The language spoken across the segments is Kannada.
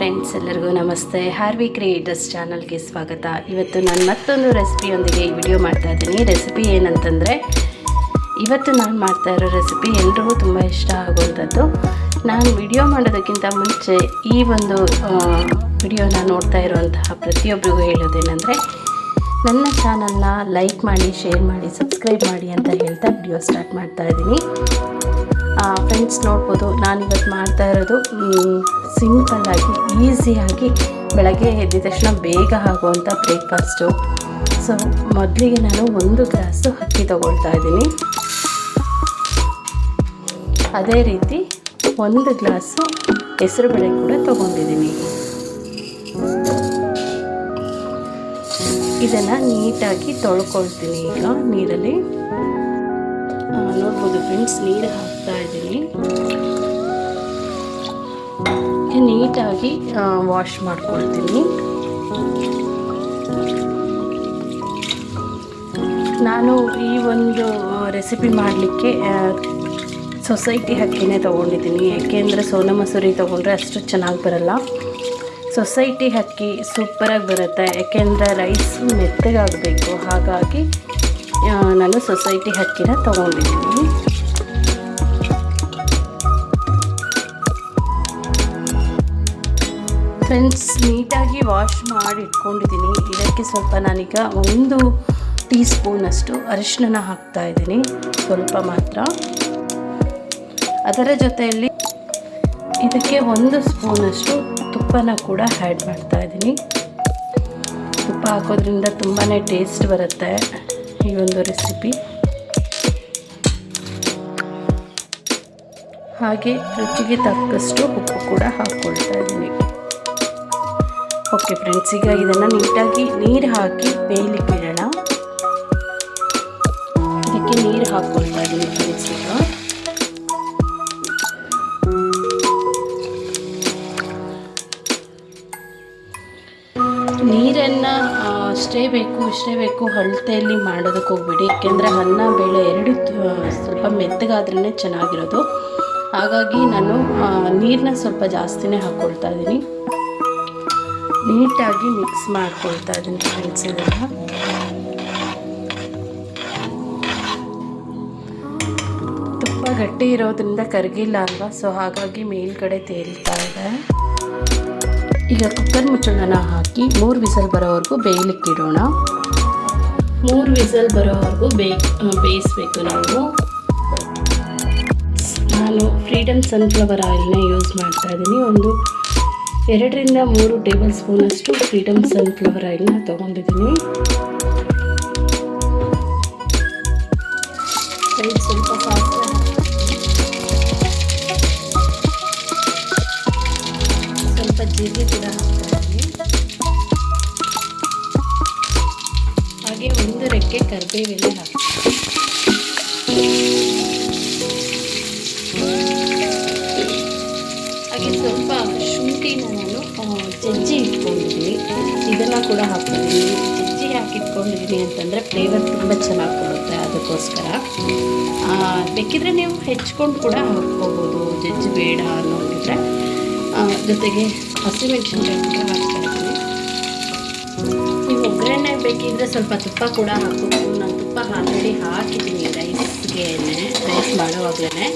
ಫ್ರೆಂಡ್ಸ್, ಎಲ್ಲರಿಗೂ ನಮಸ್ತೆ. ಹಾರ್ವಿ ಕ್ರಿಯೇಟರ್ಸ್ ಚಾನಲ್ಗೆ ಸ್ವಾಗತ. ಇವತ್ತು ನಾನು ಮತ್ತೊಂದು ರೆಸಿಪಿಯೊಂದಿಗೆ ಈ ವಿಡಿಯೋ ಮಾಡ್ತಾ ಇದ್ದೀನಿ. ರೆಸಿಪಿ ಏನಂತಂದರೆ, ಇವತ್ತು ನಾನು ಮಾಡ್ತಾ ಇರೋ ರೆಸಿಪಿ ಎಲ್ರಿಗೂ ತುಂಬ ಇಷ್ಟ ಆಗುವಂಥದ್ದು ನಾನು ವಿಡಿಯೋ ಮಾಡೋದಕ್ಕಿಂತ ಮುಂಚೆ ಈ ಒಂದು ವಿಡಿಯೋನ ನೋಡ್ತಾ ಇರುವಂತಹ ಪ್ರತಿಯೊಬ್ಬರಿಗೂ ಹೇಳೋದೇನೆಂದರೆ, ನನ್ನ ಚಾನಲ್ನ ಲೈಕ್ ಮಾಡಿ, ಶೇರ್ ಮಾಡಿ, ಸಬ್ಸ್ಕ್ರೈಬ್ ಮಾಡಿ ಅಂತ ಹೇಳ್ತಾ ವಿಡಿಯೋ ಸ್ಟಾರ್ಟ್ ಮಾಡ್ತಾ ಇದ್ದೀನಿ. ಫ್ರೆಂಡ್ಸ್ ನೋಡ್ಬೋದು ನಾನಿವತ್ತು ಮಾಡ್ತಾ ಇರೋದು ಸಿಂಪಲ್ಲಾಗಿ ಈಸಿಯಾಗಿ ಬೆಳಗ್ಗೆ ಎದ್ದಿದ ತಕ್ಷಣ ಬೇಗ ಆಗುವಂಥ ಬ್ರೇಕ್ಫಾಸ್ಟು ಸೊ ಮೊದಲಿಗೆ ನಾನು ಒಂದು ಗ್ಲಾಸು ಅಕ್ಕಿ ತಗೊಳ್ತಾ ಇದ್ದೀನಿ. ಅದೇ ರೀತಿ ಒಂದು ಗ್ಲಾಸು ಹೆಸರುಬೇಳೆ ಕೂಡ ತೊಗೊಂಡಿದ್ದೀನಿ. ಇದನ್ನು ನೀಟಾಗಿ ತೊಳ್ಕೊಳ್ತೀನಿ ಈಗ ನೀರಲ್ಲಿ. ನೋಡ್ಬೋದು ಫ್ರೆಂಡ್ಸ್ ನೀರು ಹಾಕ್ತಾ ಇದ್ದೀನಿ. ನೀಟಾಗಿ ವಾಶ್ ಮಾಡ್ಕೊಳ್ತೀನಿ. ನಾನು ಈ ಒಂದು ರೆಸಿಪಿ ಮಾಡಲಿಕ್ಕೆ ಸೊಸೈಟಿ ಹಕ್ಕಿನೇ ತೊಗೊಂಡಿದ್ದೀನಿ. ಯಾಕೆಂದರೆ ಸೋನಾ ಮಸೂರಿ ತೊಗೊಂಡ್ರೆ ಅಷ್ಟು ಚೆನ್ನಾಗಿ ಬರಲ್ಲ. ಸೊಸೈಟಿ ಹಕ್ಕಿ ಸೂಪರಾಗಿ ಬರುತ್ತೆ. ಯಾಕೆಂದರೆ ರೈಸ್ ಮೆತ್ತಗಾಗಬೇಕು. ಹಾಗಾಗಿ ನಾನು ಸೊಸೈಟಿ ಹಕ್ಕಿನ ತೊಗೊಂಡಿದ್ದೀನಿ. ಫ್ರೆಂಡ್ಸ್ ನೀಟಾಗಿ ವಾಶ್ ಮಾಡಿ ಇಟ್ಕೊಂಡಿದ್ದೀನಿ ಇದಕ್ಕೆ ಸ್ವಲ್ಪ ನಾನೀಗ ಒಂದು ಟೀ ಸ್ಪೂನಷ್ಟು ಅರಿಶಿನ ಹಾಕ್ತಾ ಇದ್ದೀನಿ. ಸ್ವಲ್ಪ ಮಾತ್ರ. ಅದರ ಜೊತೆಯಲ್ಲಿ ಇದಕ್ಕೆ ಒಂದು ಸ್ಪೂನಷ್ಟು ತುಪ್ಪನ ಕೂಡ ಆ್ಯಡ್ ಮಾಡ್ತಾ ಇದ್ದೀನಿ. ತುಪ್ಪ ಹಾಕೋದ್ರಿಂದ ತುಂಬಾ ಟೇಸ್ಟ್ ಬರುತ್ತೆ ಈ ಒಂದು ರೆಸಿಪಿ ಹಾಗೆ ರುಚಿಗೆ ತಕ್ಕಷ್ಟು ಉಪ್ಪು ಕೂಡ ಹಾಕ್ಕೊಳ್ತಾ ಇದ್ದೀನಿ. ಓಕೆ ಫ್ರೆಂಡ್ಸ್ ಈಗ ಇದನ್ನು ನೀಟಾಗಿ ನೀರು ಹಾಕಿ ಬೇಯಲಿಕ್ಕೆ ಇಡೋಣ ಅದಕ್ಕೆ ನೀರು ಹಾಕ್ಕೊಳ್ತಾ ಇದ್ದೀನಿ ಫ್ರೆಂಡ್ಸ್ ಈಗ. ನೀರನ್ನು ಅಷ್ಟೇ ಬೇಕು, ಇಷ್ಟೇ ಬೇಕು ಅಳತೆಯಲ್ಲಿ ಮಾಡೋದಕ್ಕೆ ಹೋಗ್ಬೇಡಿ. ಏಕೆಂದರೆ ಅನ್ನ ಬೇಳೆ ಎರಡು ಸ್ವಲ್ಪ ಮೆತ್ತಗಾದ್ರೇ ಚೆನ್ನಾಗಿರೋದು. ಹಾಗಾಗಿ ನಾನು ನೀರನ್ನ ಸ್ವಲ್ಪ ಜಾಸ್ತಿನೇ ಹಾಕ್ಕೊಳ್ತಾ ಇದ್ದೀನಿ ನೀಟಾಗಿ ಮಿಕ್ಸ್ ಮಾಡ್ಕೊಳ್ತಾ ಇದ್ದೀನಿ ಫ್ರೆಂಡ್ಸ್ ಇದನ್ನು ತುಪ್ಪ ಗಟ್ಟಿ ಇರೋದ್ರಿಂದ ಕರಗಿಲ್ಲ ಅಲ್ವಾ? ಸೊ ಹಾಗಾಗಿ ಮೇಲ್ಗಡೆ ತೇಲ್ತಾ ಇದೆ. ಈಗ ಕುಕ್ಕರ್ ಮುಚ್ಚಳನ ಹಾಕಿ ಮೂರು ವಿಸಲ್ ಬರೋವರೆಗೂ ಬೇಯಲಿಕ್ಕೆ ಇಡೋಣ ಮೂರು ವಿಸಲ್ ಬರೋವರೆಗೂ ಬೇಯ ಬೇಯಿಸ್ಬೇಕು ನಾವು. ನಾನು ಫ್ರೀಡಮ್ ಸನ್ಫ್ಲವರ್ ಆಯಿಲ್ನ ಯೂಸ್ ಮಾಡ್ತಾ ಇದ್ದೀನಿ ಒಂದು ಎರಡರಿಂದ ಮೂರು ಟೇಬಲ್ ಸ್ಪೂನಷ್ಟು ಫ್ರೀಡಮ್ ಸನ್ಫ್ಲವರ್ ಆಯಿಲ್ನ ತೊಗೊಂಡಿದ್ದೀನಿ. ಸ್ವಲ್ಪ ಸ್ವಲ್ಪ ಜೀರಿಗೆ ಹಾಗೆ ಒಂದು ರೆಕ್ಕೆ ಕರ್ಬೇವೆಲ್ಲ ಹಾಕ್ತೀನಿ. ಹಾಗೆ ಸ್ವಲ್ಪ ಶುಂಠಿನ ನಾನು ಜಜ್ಜಿ ಇಟ್ಕೊಂಡಿದ್ದೀನಿ. ಇದನ್ನು ಕೂಡ ಹಾಕ್ತೀನಿ ಜಜ್ಜಿ ಹಾಕಿ ಇಟ್ಕೊಂಡಿದ್ದೀನಿ ಅಂತಂದರೆ ಫ್ಲೇವರ್ ತುಂಬ ಚೆನ್ನಾಗಿ ಕೊಡುತ್ತೆ ಅದಕ್ಕೋಸ್ಕರ. ಬೇಕಿದ್ರೆ ನೀವು ಹೆಚ್ಕೊಂಡು ಕೂಡ ಹಾಕ್ಕೋಬೋದು. ಜಜ್ಜಿ ಬೇಡ ಅನ್ನೋದಿದ್ರೆ ಜೊತೆಗೆ ಹಸಿಮೆಣಸಿನ್ಕಾಯಿ ಕೂಡ ಹಾಕ್ತಾ ಇದ್ದೀನಿ. ನೀವು ಒಗ್ಗರಣೆ ಬೇಕಿದ್ರೆ ಸ್ವಲ್ಪ ತುಪ್ಪ ಕೂಡ ಹಾಕ್ಬೋದು ನಾನು ತುಪ್ಪ ಆಲ್ರೆಡಿ ಹಾಕಿದ್ದೀನಿ ರೈಸ್ಗೆ ರೈಸ್ ಮಾಡೋವಾಗಲೇ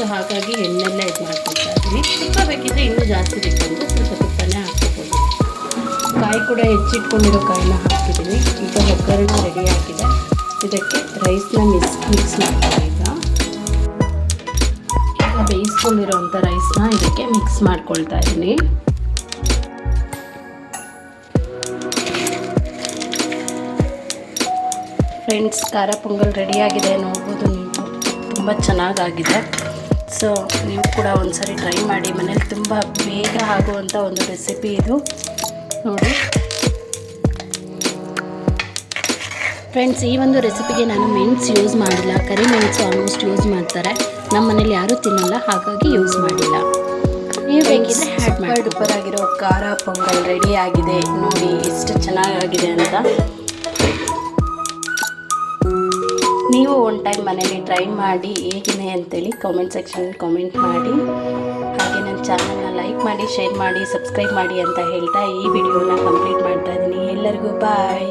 ಸೊ ಹಾಗಾಗಿ ಎಣ್ಣೆಲ್ಲ ಇದು ಮಾಡ್ಕೊಳ್ತಾ ಇದ್ದೀನಿ. ತುಪ್ಪ ಬೇಕಿದ್ರೆ ಇನ್ನೂ ಜಾಸ್ತಿ ಬೇಕಂದ್ರೆ ಸ್ವಲ್ಪ ತುಪ್ಪನೇ ಹಾಕ್ಕೋಬೋದು ಕಾಯಿ ಕೂಡ ಹೆಚ್ಚಿಟ್ಕೊಂಡಿರೋ ಕಾಯಿನ ಹಾಕಿದ್ದೀನಿ ಈಗ ಒಗ್ಗರಣೆ ರೆಡಿ ಆಗಿದೆ. ಇದಕ್ಕೆ ರೈಸ್ನ ಮಿಕ್ಸ್ ಮಿಕ್ಸ್ ಮಾಡ್ತೀನಿ ಈಗ. ಈಗ ಬೇಯಿಸ್ಕೊಂಡಿರೋವಂಥ ರೈಸ್ನ ಇದಕ್ಕೆ ಮಿಕ್ಸ್ ಮಾಡ್ಕೊಳ್ತಾ ಇದ್ದೀನಿ. ಫ್ರೆಂಡ್ಸ್ ಖಾರ ಪೊಂಗಲ್ ರೆಡಿಯಾಗಿದೆ ನೋಡ್ಬೋದು ನೀವು. ತುಂಬ ಚೆನ್ನಾಗಾಗಿದೆ. ಸೊ ನೀವು ಕೂಡ ಒಂದ್ಸರಿ ಟ್ರೈ ಮಾಡಿ. ಮನೇಲಿ ತುಂಬ ಬೇಗ ಆಗುವಂಥ ಒಂದು ರೆಸಿಪಿ ಇದು. ನೋಡಿ. ಫ್ರೆಂಡ್ಸ್ ಈ ಒಂದು ರೆಸಿಪಿಗೆ ನಾನು ಮೆಣಸು ಯೂಸ್ ಮಾಡಿಲ್ಲ. ಕರಿ ಮೆಣಸು ಆಲ್ಮೋಸ್ಟ್ ಯೂಸ್ ಮಾಡ್ತಾರೆ. ನಮ್ಮ ಮನೇಲಿ ಯಾರೂ ತಿನ್ನಲ್ಲ ಹಾಗಾಗಿ ಯೂಸ್ ಮಾಡಿಲ್ಲ. ನೀವು ಬೇಕಿದ್ರೆ ಹ್ಯಾಡ್ ಮಾಡಿ. ಡುಪರ್ ಆಗಿರೋ ಖಾರ ಪೊಂಗಲ್ ರೆಡಿ ಆಗಿದೆ. ನೋಡಿ ಎಷ್ಟು ಚೆನ್ನಾಗಾಗಿದೆ ಅಂತ. ನೀವು ಒನ್ ಟೈಮ್ ಮನೇಲಿ ಟ್ರೈ ಮಾಡಿ ಹೇಗಿದೆ ಅಂತೇಳಿ ಕಾಮೆಂಟ್ ಸೆಕ್ಷನಲ್ಲಿ ಕಾಮೆಂಟ್ ಮಾಡಿ. ಹಾಗೆ ನನ್ನ ಚಾನಲ್ನ ಲೈಕ್ ಮಾಡಿ ಶೇರ್ ಮಾಡಿ ಸಬ್ಸ್ಕ್ರೈಬ್ ಮಾಡಿ ಅಂತ ಹೇಳ್ತಾ ಈ ವಿಡಿಯೋನ ಕಂಪ್ಲೀಟ್ ಮಾಡ್ತಾ ಇದ್ದೀನಿ. ಎಲ್ಲರಿಗೂ ಬಾಯ್